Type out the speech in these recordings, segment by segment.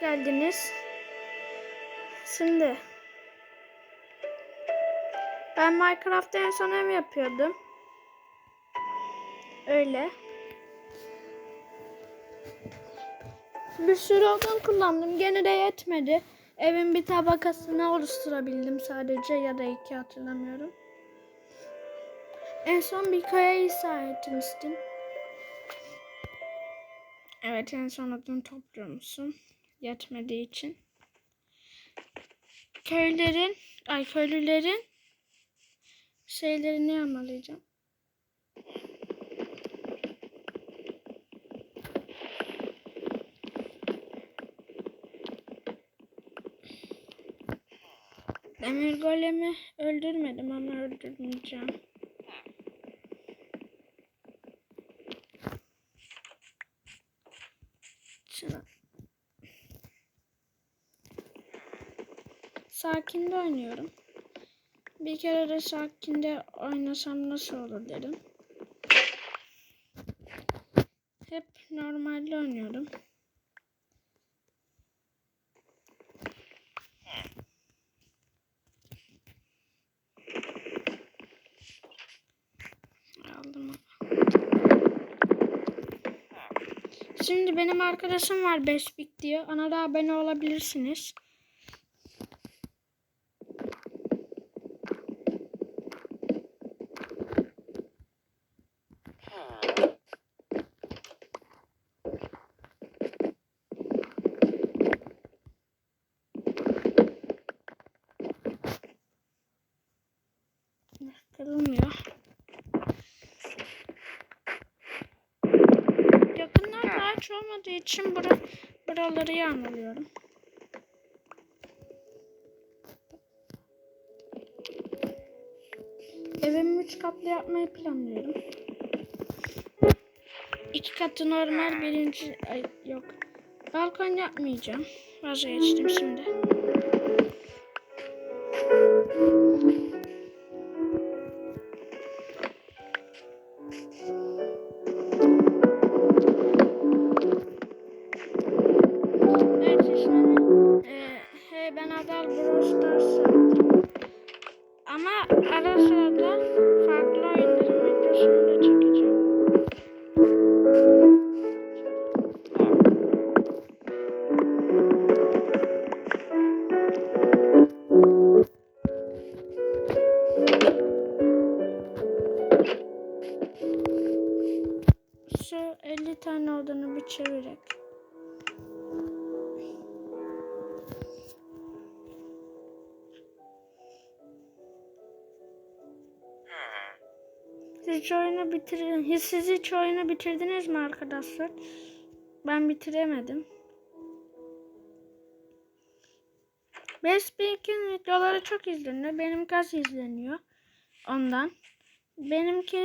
geldiniz. Şimdi ben Minecraft'ta en son ev yapıyordum. Öyle. Bir sürü odun kullandım. Gene de yetmedi. Evin bir tabakasını oluşturabildim sadece ya da iki hatırlamıyorum. En son bir kaya etmiştim. Evet en son odun topluyormuşsun. Yetmediği için. Köylerin, ay köylülerin şeylerini yağmalayacağım. Demir golemi öldürmedim ama öldürmeyeceğim. Sakinde oynuyorum. Bir kere de sakinde oynasam nasıl olur dedim. Hep normalde oynuyorum. Şimdi benim arkadaşım var Bespik diyor. Ona da abone olabilirsiniz. Kırılmıyor. Yakınlarda ağaç olmadığı için bura, buraları yağmalıyorum. Evimi üç katlı yapmayı planlıyorum. İki katı normal birinci ay yok. Balkon yapmayacağım. Vazgeçtim şimdi. Hiç oyunu bitirin. Siz hiç oyunu bitirdiniz mi arkadaşlar? Ben bitiremedim. Bespik'in videoları çok izleniyor. Benim kaç izleniyor? Ondan. Benimki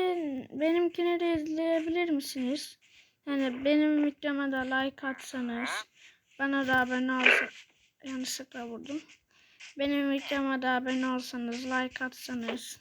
benimkini de izleyebilir misiniz? Yani benim videoma da like atsanız, bana da abone olsanız, yanlışlıkla vurdum. Benim videoma da abone olsanız, like atsanız.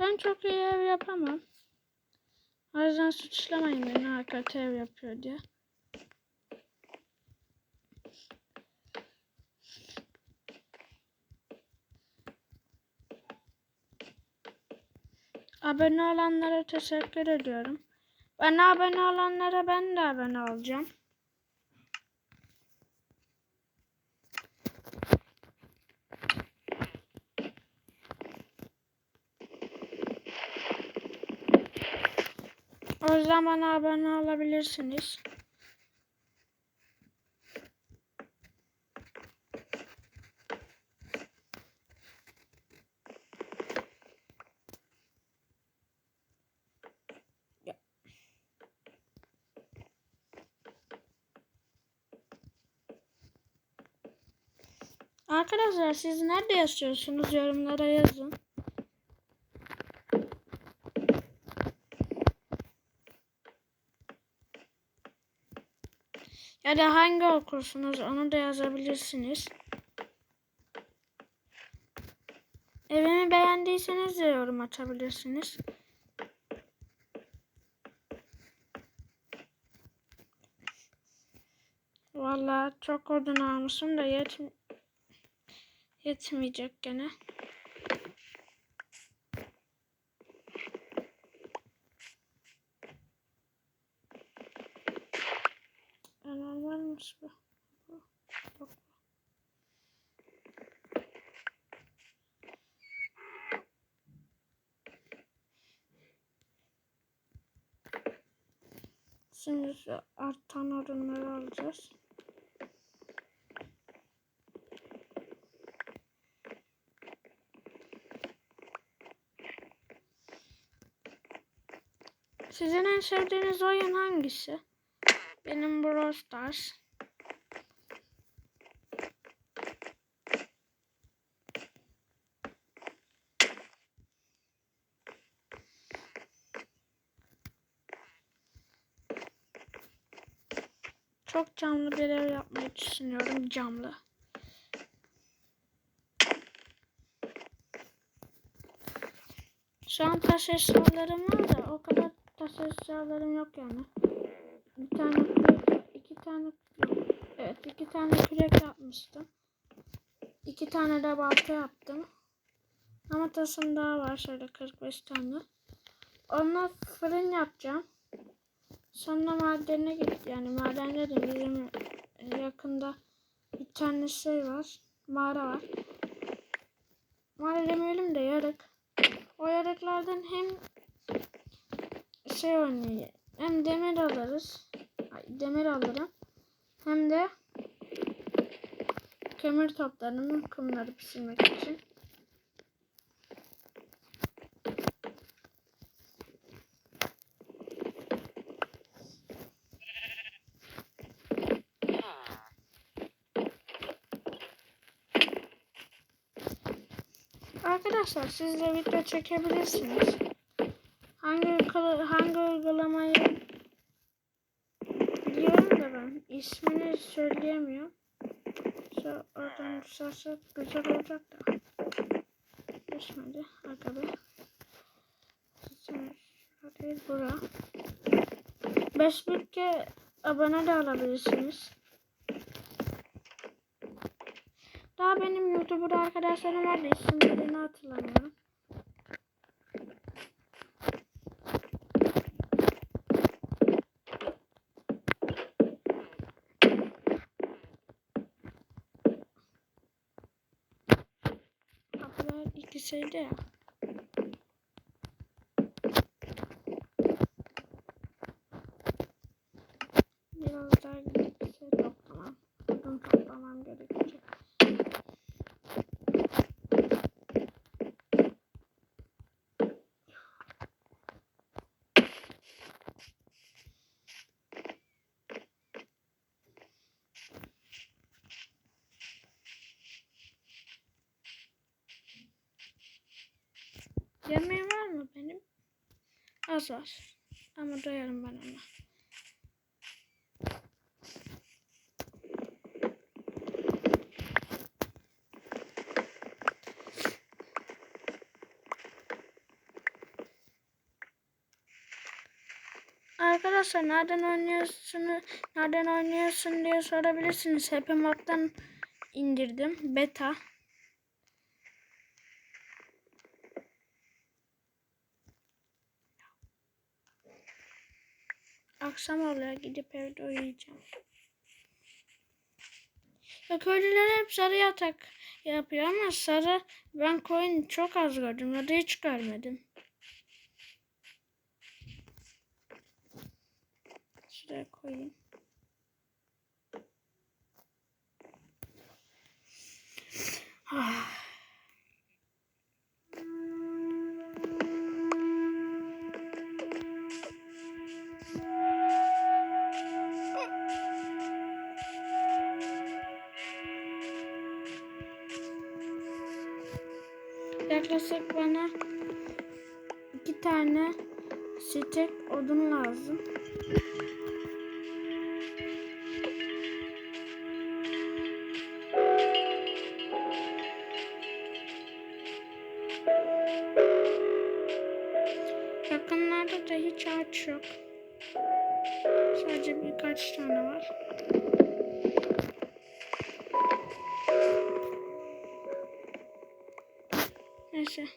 Ben çok iyi ev yapamam. O yüzden suçlamayın beni kötü ev yapıyor diye. Abone olanlara teşekkür ediyorum. Bana abone olanlara ben de abone olacağım. Oradan bana abone olabilirsiniz. Arkadaşlar siz nerede yaşıyorsunuz yorumlara yazın. Ya da hangi okursunuz onu da yazabilirsiniz. Evimi beğendiyseniz de yorum açabilirsiniz. Vallahi çok odun almışım da yet yetmeyecek gene. Normalmiş bu. Yok. Şimdi şu artan odunları alacağız. Sizin en sevdiğiniz oyun hangisi? Benim Brawl Stars. Çok canlı bir ev yapmayı düşünüyorum. Camlı. Şu an taş eşyalarım var da o kadar taş eşyalarım yok yani. Bir tane kürek, iki tane. Evet iki tane kürek yapmıştım. İki tane de balta yaptım. Ama taşım daha var şöyle 45 tane. Onunla fırın yapacağım. Sonra madene git yani maden dedim bizim yakında bir tane şey var. Mağara var. Mağara demeyelim de yarık. O yarıklardan hem şey oynuyor. Hem demir alırız. Ay, demir alırım. Hem de kömür toplarım kumları pişirmek için. Arkadaşlar siz de video çekebilirsiniz. Hangi hangi uygulamayı biliyorum da ben ismini söyleyemiyorum. Şu oradan düşerse güzel olacak da. Düşmedi. Be. Şurada değil bura. 5 bitke abone de alabilirsiniz. Daha benim YouTuber arkadaşlarım vardı. İsimlerini hatırlamıyorum. Kapılar ikisiydi ya. Biraz daha gidip bir şey toplamam. Odun toplamam gerekecek. Yemeğim var mı benim? Az var. Ama doyarım ben ona. Arkadaşlar nereden oynuyorsun, nereden oynuyorsun diye sorabilirsiniz. Happy Mod'dan indirdim. Beta. Akşam oluyor gidip evde uyuyacağım. Ya köylüler hep sarı yatak yapıyor ama sarı ben koyun çok az gördüm ya da hiç görmedim. Şuraya koyayım. Yaklaşık bana iki tane stek odun lazım. Yakınlarda da hiç ağaç yok. Sadece birkaç tane var. Neyse.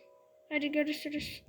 Hadi görüşürüz.